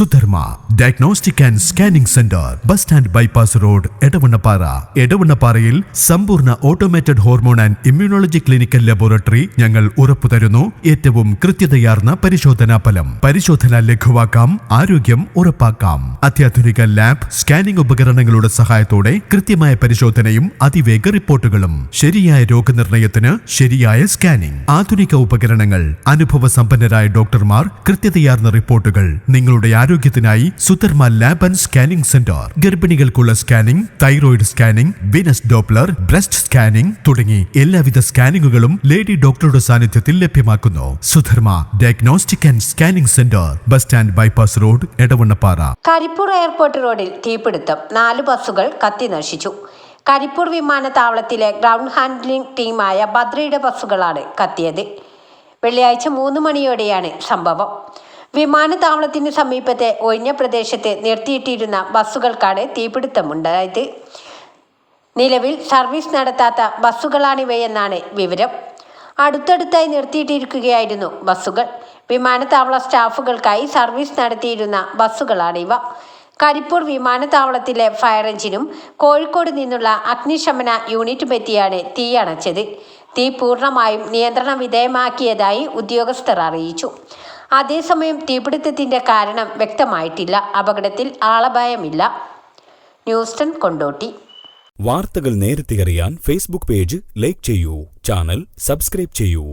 Sudharma diagnostic and scanning centre bus stand bypass road Edavannappara. എടവണ്ണപ്പാറയിൽ സമ്പൂർണ automated hormone and immunology clinical laboratory ഞങ്ങൾ ഉറപ്പുതരുന്നു ഏറ്റവും കൃത്യതയാർന്ന പരിശോധനാ ഫലം. പരിശോധന ലഘുവാക്കാം ആരോഗ്യം ഉറപ്പാക്കാം. അത്യാധുനിക ലാബ് സ്കാനിംഗ് ഉപകരണങ്ങളുടെ സഹായത്തോടെ കൃത്യമായ പരിശോധനയും അതിവേഗ റിപ്പോർട്ടുകളും. ശരിയായ രോഗനിർണയത്തിന് ശരിയായ സ്കാനിംഗ് ആധുനിക ഉപകരണങ്ങൾ അനുഭവ സമ്പന്നരായ ഡോക്ടർമാർ കൃത്യതയാർന്ന റിപ്പോർട്ടുകൾ നിങ്ങളുടെ ആരോഗ്യത്തിനായി Sudharma lab and scanning centre. ഗർഭിണികൾക്കുള്ള scanning thyroid scanning venous Doppler breast scanning തുടങ്ങി എല്ലാവിധ സ്കാനിങ്ങുകളും ലേഡി ഡോക്ടറുടെ സാന്നിധ്യത്തിൽ ലഭ്യമാക്കുന്നു. Sudharma diagnostic and scanning centre bus stand bypass road Edavannappara. Karipur airport റോഡിൽ തീപിടുത്തം. നാല് ബസ്സുകൾ കത്തി നശിച്ചു. കരിപ്പൂർ വിമാനത്താവളത്തിലെ ഗ്രൗണ്ട് ഹാൻഡ്ലിംഗ് ടീമായ ബദ്രയുടെ ബസ്സുകളാണ് കത്തിയത്. വെള്ളിയാഴ്ച മൂന്ന് മണിയോടെയാണ് സംഭവം. വിമാനത്താവളത്തിന് സമീപത്തെ ഒഴിഞ്ഞ പ്രദേശത്ത് നിർത്തിയിട്ടിരുന്ന ബസ്സുകൾക്കാണ് തീപിടുത്തമുണ്ടായത്. നിലവിൽ സർവീസ് നടത്താത്ത ബസ്സുകളാണിവയെന്നാണ് വിവരം. അടുത്തടുത്തായി നിർത്തിയിട്ടിരിക്കുകയായിരുന്നു ബസ്സുകൾ. വിമാനത്താവള സ്റ്റാഫുകൾക്കായി സർവീസ് നടത്തിയിരുന്ന ബസ്സുകളാണിവ. കരിപ്പൂർ വിമാനത്താവളത്തിലെ ഫയർ എഞ്ചിനും കോഴിക്കോട് നിന്നുള്ള അഗ്നിശമന യൂണിറ്റും എത്തിയാണ് തീയണച്ചത് തീ പൂർണമായും നിയന്ത്രണ വിധേയമാക്കിയതായി ഉദ്യോഗസ്ഥർ അറിയിച്ചു. അതേസമയം തീപിടുത്തത്തിന്റെ കാരണം വ്യക്തമായിട്ടില്ല. അപകടത്തിൽ ആളപായമില്ല. ന്യൂസ്റ്റൺ കൊണ്ടോട്ടി. വാർത്തകൾ നേരത്തെ അറിയാൻ ഫേസ്ബുക്ക് പേജ് ലൈക്ക് ചെയ്യൂ. ചാനൽ സബ്സ്ക്രൈബ് ചെയ്യൂ.